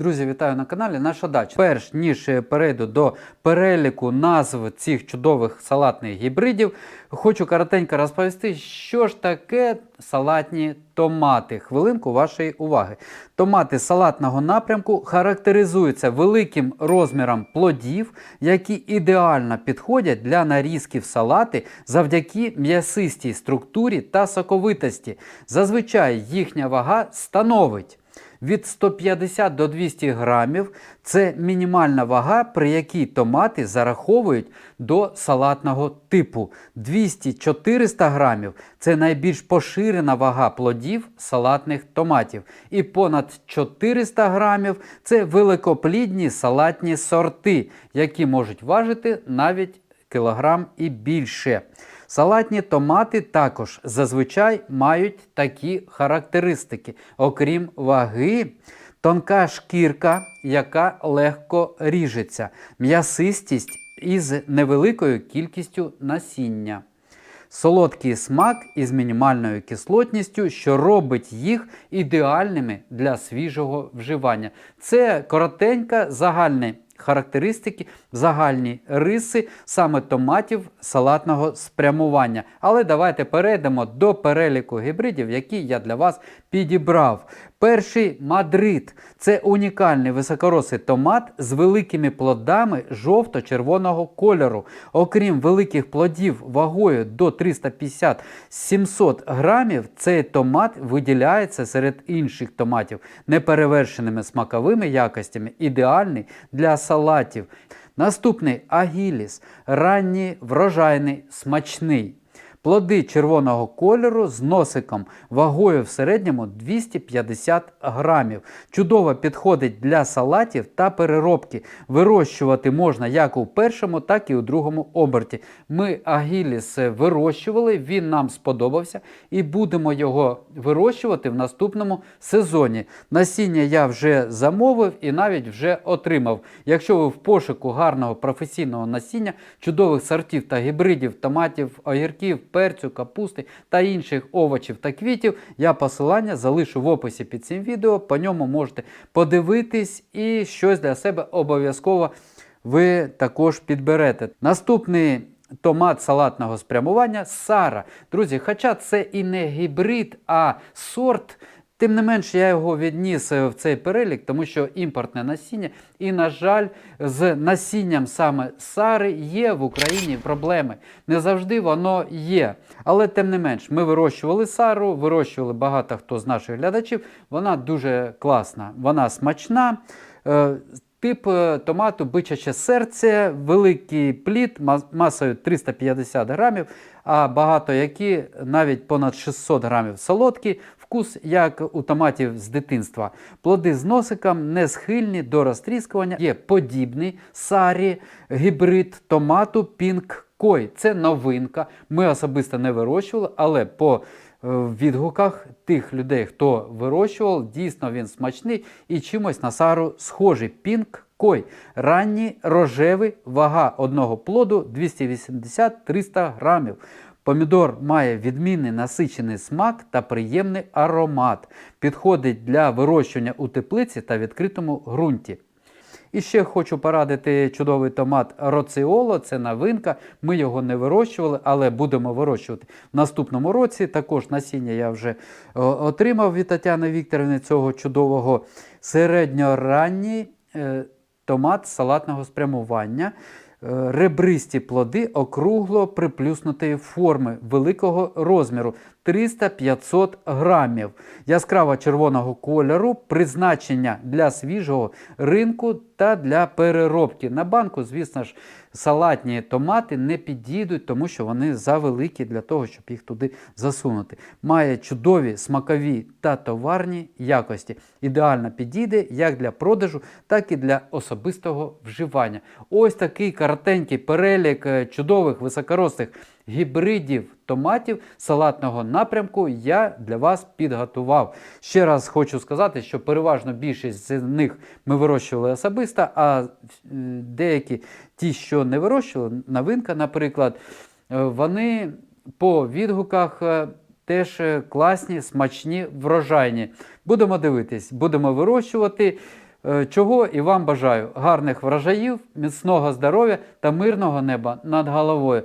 Друзі, вітаю на каналі Наша дача. Перш ніж перейду до переліку назв цих чудових салатних гібридів, хочу коротенько розповісти, що ж таке салатні томати. Хвилинку вашої уваги. Томати салатного напрямку характеризуються великим розміром плодів, які ідеально підходять для нарізки в салати завдяки м'ясистій структурі та соковитості. Зазвичай їхня вага становить від 150 до 200 грамів це мінімальна вага, при якій томати зараховують до салатного типу. 200-400 грамів це найбільш поширена вага плодів салатних томатів. І понад 400 грамів це великоплідні салатні сорти, які можуть важити навіть кілограм і більше. Салатні томати також зазвичай мають такі характеристики. Окрім ваги, тонка шкірка, яка легко ріжеться, м'ясистість із невеликою кількістю насіння. Солодкий смак із мінімальною кислотністю, що робить їх ідеальними для свіжого вживання. Це коротенька загальна характеристики, загальні риси саме томатів салатного спрямування. Але давайте перейдемо до переліку гібридів, які я для вас підібрав. Перший Мадрид це унікальний високоросий томат з великими плодами жовто-червоного кольору. Окрім великих плодів вагою до 350-700 грамів, цей томат виділяється серед інших томатів неперевершеними смаковими якостями, ідеальний для салатів. Наступний агіліс, ранній врожайний, смачний. Плоди червоного кольору з носиком вагою в середньому 250 грамів. Чудово підходить для салатів та переробки. Вирощувати можна як у першому, так і у другому оберті. Ми агіліс вирощували, він нам сподобався і будемо його вирощувати в наступному сезоні. Насіння я вже замовив і навіть вже отримав. Якщо ви в пошуку гарного професійного насіння, чудових сортів та гібридів, томатів, огірків, перцю, капусти та інших овочів та квітів, я посилання залишу в описі під цим відео. По ньому можете подивитись і щось для себе обов'язково ви також підберете. Наступний томат салатного спрямування Сара. Друзі, хоча це і не гібрид, а сорт. Тим не менш, я його відніс в цей перелік, тому що імпортне насіння, і, на жаль, з насінням саме сари є в Україні проблеми. Не завжди воно є. Але тим не менш, ми вирощували сару, вирощували багато хто з наших глядачів. Вона дуже класна, вона смачна. Е, Тип е, томату бичаче серце, великий плід масою 350 грамів, а багато які навіть понад 600 грамів солодкі, вкус, як у томатів з дитинства. Плоди з носиком не схильні до розтріскування, є подібний сарі, гібрид томату Pink Koi. Це новинка. Ми особисто не вирощували, але по відгуках тих людей, хто вирощував, дійсно він смачний і чимось на сару схожий. Пінк кой. Ранній рожевий вага одного плоду 280-300 грамів. Помідор має відмінний насичений смак та приємний аромат. Підходить для вирощування у теплиці та відкритому ґрунті. І ще хочу порадити чудовий томат Роціоло, це новинка. Ми його не вирощували, але будемо вирощувати в наступному році. Також насіння я вже отримав від Тетяни Вікторівни цього чудового середньоранній е, томат салатного спрямування. Е, ребристі плоди округло приплюснутої форми великого розміру 300-500 грамів. Яскраво червоного кольору, призначення для свіжого ринку та для переробки. На банку, звісно ж, салатні томати не підійдуть, тому що вони завеликі для того, щоб їх туди засунути. Має чудові смакові та товарні якості. Ідеально підійде як для продажу, так і для особистого вживання. Ось такий коротенький перелік е, чудових високорослих гібридів томатів салатного напрямку я для вас підготував. Ще раз хочу сказати, що переважно більшість з них ми вирощували особисто, а е, деякі ті, що не вирощували, новинка, наприклад, е, вони по відгуках. Е, теж класні, смачні, врожайні. Будемо дивитись, будемо вирощувати. Чого і вам бажаю гарних врожаїв, міцного здоров'я та мирного неба над головою.